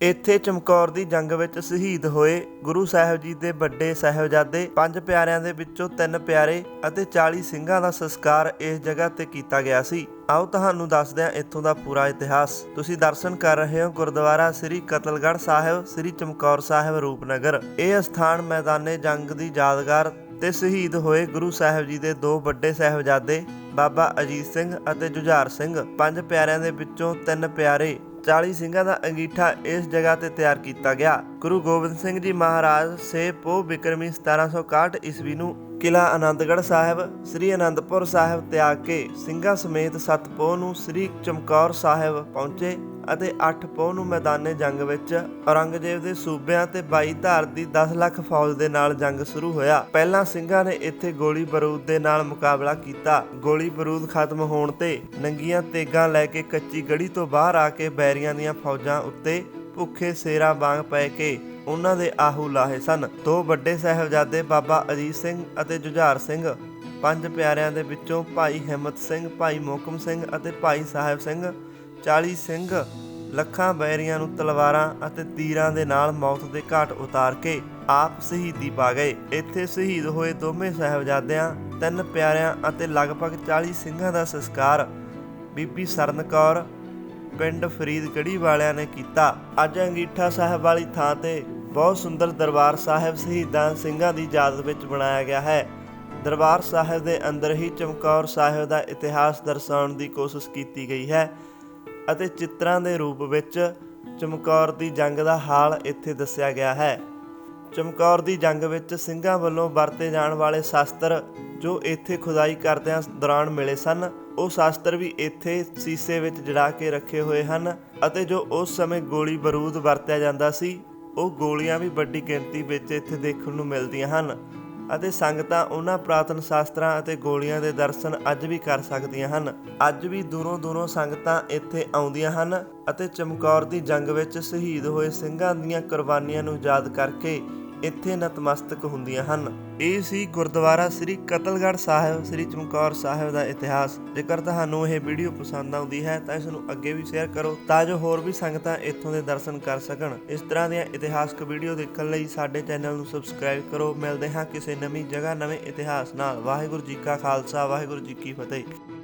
ਇੱਥੇ ਚਮਕੌਰ ਦੀ ਜੰਗ ਵਿੱਚ ਸ਼ਹੀਦ ਹੋਏ ਗੁਰੂ ਸਾਹਿਬ ਜੀ ਦੇ ਵੱਡੇ ਸਾਹਿਬਜ਼ਾਦੇ, ਪੰਜ ਪਿਆਰਿਆਂ ਦੇ ਵਿੱਚੋਂ ਤਿੰਨ ਪਿਆਰੇ ਅਤੇ 40 ਸਿੰਘਾਂ ਦਾ ਸੰਸਕਾਰ ਇਸ ਜਗ੍ਹਾ ਤੇ ਕੀਤਾ ਗਿਆ ਸੀ। ਆਓ ਤੁਹਾਨੂੰ ਦੱਸਦੇ ਹਾਂ ਇੱਥੋਂ ਦਾ ਪੂਰਾ ਇਤਿਹਾਸ। ਤੁਸੀਂ ਦਰਸ਼ਨ ਕਰ ਰਹੇ ਹੋ ਗੁਰਦੁਆਰਾ ਸ੍ਰੀ ਕਤਲਗੜ੍ਹ ਸਾਹਿਬ, ਸ੍ਰੀ ਚਮਕੌਰ ਸਾਹਿਬ, ਰੂਪਨਗਰ। ਇਹ ਸਥਾਨ ਮੈਦਾਨੇ ਜੰਗ ਦੀ ਯਾਦਗਾਰ ਤੇ ਸ਼ਹੀਦ ਹੋਏ ਗੁਰੂ ਸਾਹਿਬ ਜੀ ਦੇ ਦੋ ਵੱਡੇ ਸਾਹਿਬਜ਼ਾਦੇ, ਬਾਬਾ ਅਜੀਤ ਸਿੰਘ ਅਤੇ ਜੁਝਾਰ ਸਿੰਘ। ਪੰਜ ਪਿਆਰਿਆਂ ਦੇ ਵਿੱਚੋਂ ਤਿੰਨ ਪਿਆਰੇ 40 ਸਿੰਘਾਂ ਦਾ ਅੰਗੀਠਾ ਇਸ ਜਗ੍ਹਾ ਤੇ ਤਿਆਰ ਕੀਤਾ ਗਿਆ। ਗੁਰੂ ਗੋਬਿੰਦ ਸਿੰਘ ਜੀ ਮਹਾਰਾਜ ਸੇ ਪੋ ਬਿਕਰਮੀ 1761 ਈਸਵੀ ਨੂੰ ਕਿਲਾ ਆਨੰਦਗੜ੍ਹ ਸਾਹਿਬ, ਸ੍ਰੀ ਆਨੰਦਪੁਰ ਸਾਹਿਬ ਤਿਆਗ ਕੇ ਸਿੰਘਾਂ ਸਮੇਤ ਸੱਤ ਪੋਹ ਨੂੰ ਸ੍ਰੀ ਚਮਕੌਰ ਸਾਹਿਬ ਪਹੁੰਚੇ। ਅਤੇ 8 ਪੋਹ ਨੂੰ ਮੈਦਾਨੇ ਜੰਗ ਵਿੱਚ ਔਰੰਗਜ਼ੇਬ ਦੇ ਸੂਬਿਆਂ ਤੇ 22 ਧਾਰ ਦੀ 10 ਲੱਖ ਫੌਜ ਦੇ ਨਾਲ ਜੰਗ ਸ਼ੁਰੂ ਹੋਇਆ। ਪਹਿਲਾਂ ਸਿੰਘਾਂ ਨੇ ਇੱਥੇ ਗੋਲੀ ਬਾਰੂਦ ਦੇ ਨਾਲ ਮੁਕਾਬਲਾ ਕੀਤਾ। ਗੋਲੀ ਬਰੂਦ ਖਤਮ ਹੋਣ ਤੇ ਨੰਗੀਆਂ ਤੇਗਾਂ ਲੈ ਕੇ ਕੱਚੀ ਗੜੀ ਤੋਂ ਬਾਹਰ ਆ ਕੇ ਬੈਰੀਆਂ ਦੀਆਂ ਫੌਜਾਂ ਉੱਤੇ ਭੁੱਖੇ ਸੇਰਾ ਵਾਂਗ ਪੈ ਕੇ ਉਹਨਾਂ ਦੇ ਆਹੂ ਲਾਹੇ ਸਨ। ਦੋ ਵੱਡੇ ਸਾਹਿਬਜ਼ਾਦੇ ਬਾਬਾ ਅਜੀਤ ਸਿੰਘ ਅਤੇ ਜੁਝਾਰ ਸਿੰਘ, ਪੰਜ ਪਿਆਰਿਆਂ ਦੇ ਵਿੱਚੋਂ ਭਾਈ ਹਿੰਮਤ ਸਿੰਘ, ਭਾਈ ਮੋਕਮ ਸਿੰਘ ਅਤੇ ਭਾਈ ਸਾਹਿਬ ਸਿੰਘ 40 ਸਿੰਘ ਲੱਖਾਂ ਬੈਰੀਆਂ ਨੂੰ ਤਲਵਾਰਾਂ ਅਤੇ ਤੀਰਾਂ ਦੇ ਨਾਲ ਮੌਤ ਦੇ ਘਾਟ ਉਤਾਰ ਕੇ ਆਪ ਸ਼ਹੀਦੀ ਪਾ ਗਏ। ਇੱਥੇ ਸ਼ਹੀਦ ਹੋਏ ਦੋਵੇਂ ਸਾਹਿਬਜ਼ਾਦਿਆਂ, ਤਿੰਨ ਪਿਆਰਿਆਂ ਅਤੇ ਲਗਭਗ 40 ਸਿੰਘਾਂ ਦਾ ਸੰਸਕਾਰ ਬੀਬੀ ਸਰਨ ਕੌਰ, ਪਿੰਡ ਫਰੀਦਗੜੀ ਵਾਲਿਆਂ ਨੇ ਕੀਤਾ। ਅੱਜ ਅੰਗੀਠਾ ਸਾਹਿਬ ਵਾਲੀ ਥਾਂ ਤੇ ਬਹੁਤ ਸੁੰਦਰ ਦਰਬਾਰ ਸਾਹਿਬ ਸ਼ਹੀਦਾਂ ਸਿੰਘਾਂ ਦੀ ਯਾਦ ਵਿੱਚ ਬਣਾਇਆ ਗਿਆ ਹੈ। ਦਰਬਾਰ ਸਾਹਿਬ ਦੇ ਅੰਦਰ ਹੀ ਚਮਕੌਰ ਸਾਹਿਬ ਦਾ ਇਤਿਹਾਸ ਦਰਸਾਉਣ ਦੀ ਕੋਸ਼ਿਸ਼ ਕੀਤੀ ਗਈ ਹੈ। ਅਤੇ ਚਿੱਤਰਾਂ ਦੇ ਰੂਪ ਵਿੱਚ ਚਮਕੌਰ ਦੀ ਜੰਗ ਦਾ ਹਾਲ ਇੱਥੇ ਦੱਸਿਆ ਗਿਆ ਹੈ। ਚਮਕੌਰ ਦੀ ਜੰਗ ਵਿੱਚ ਸਿੰਘਾਂ ਵੱਲੋਂ ਵਰਤੇ ਜਾਣ ਵਾਲੇ ਸ਼ਾਸਤਰ ਜੋ ਇੱਥੇ ਖੁਦਾਈ ਕਰਦਿਆਂ ਦੌਰਾਨ ਮਿਲੇ ਸਨ, ਉਹ ਸ਼ਾਸਤਰ ਵੀ ਇੱਥੇ ਸੀਸੇ ਵਿੱਚ ਜੜਾ ਕੇ ਰੱਖੇ ਹੋਏ ਹਨ ਅਤੇ ਜੋ ਉਸ ਸਮੇਂ ਗੋਲੀ ਬਾਰੂਦ ਵਰਤਿਆ ਜਾਂਦਾ ਸੀ, ਉਹ ਗੋਲੀਆਂ ਵੀ ਵੱਡੀ ਗਿਣਤੀ ਵਿੱਚ ਇੱਥੇ ਦੇਖਣ ਨੂੰ ਮਿਲਦੀਆਂ ਹਨ। ਅਤੇ ਸੰਗਤਾਂ ਉਹਨਾਂ ਪ੍ਰਾਤਨ ਸ਼ਾਸਤਰਾਂ ਅਤੇ ਗੋਲੀਆਂ ਦੇ ਦਰਸ਼ਨ ਅੱਜ ਵੀ ਕਰ ਸਕਦੀਆਂ ਹਨ। ਅੱਜ ਵੀ ਦੂਰੋਂ ਦੂਰੋਂ ਸੰਗਤਾਂ ਇੱਥੇ ਆਉਂਦੀਆਂ ਹਨ ਅਤੇ ਚਮਕੌਰ ਦੀ ਜੰਗ ਵਿੱਚ ਸ਼ਹੀਦ ਹੋਏ ਸਿੰਘਾਂ ਦੀਆਂ ਕੁਰਬਾਨੀਆਂ ਨੂੰ ਯਾਦ ਕਰਕੇ ਇੱਥੇ ਨਤਮਸਤਕ ਹੁੰਦੀਆਂ ਹਨ। ਇਹ ਸੀ ਗੁਰਦੁਆਰਾ ਸ੍ਰੀ ਕਤਲਗੜ੍ਹ ਸਾਹਿਬ, ਸ੍ਰੀ ਚਮਕੌਰ ਸਾਹਿਬ ਦਾ ਇਤਿਹਾਸ। ਜੇਕਰ ਤੁਹਾਨੂੰ ਇਹ ਵੀਡੀਓ ਪਸੰਦ ਆਉਂਦੀ ਹੈ, ਤਾਂ ਇਸ ਨੂੰ ਅੱਗੇ ਵੀ ਸ਼ੇਅਰ ਕਰੋ, ਤਾਂ ਜੋ ਹੋਰ ਵੀ ਸੰਗਤਾਂ ਇੱਥੋਂ ਦੇ ਦਰਸ਼ਨ ਕਰ ਸਕਣ। ਇਸ ਤਰ੍ਹਾਂ ਦੀਆਂ ਇਤਿਹਾਸਕ ਵੀਡੀਓ ਦੇਖਣ ਲਈ ਸਾਡੇ ਚੈਨਲ ਨੂੰ ਸਬਸਕ੍ਰਾਈਬ ਕਰੋ। ਮਿਲਦੇ ਹਾਂ ਕਿਸੇ ਨਵੀਂ ਜਗ੍ਹਾ, ਨਵੇਂ ਇਤਿਹਾਸ ਨਾਲ। ਵਾਹਿਗੁਰੂ ਜੀ ਕਾ ਖਾਲਸਾ, ਵਾਹਿਗੁਰੂ ਜੀ ਕੀ ਫਤਿਹ।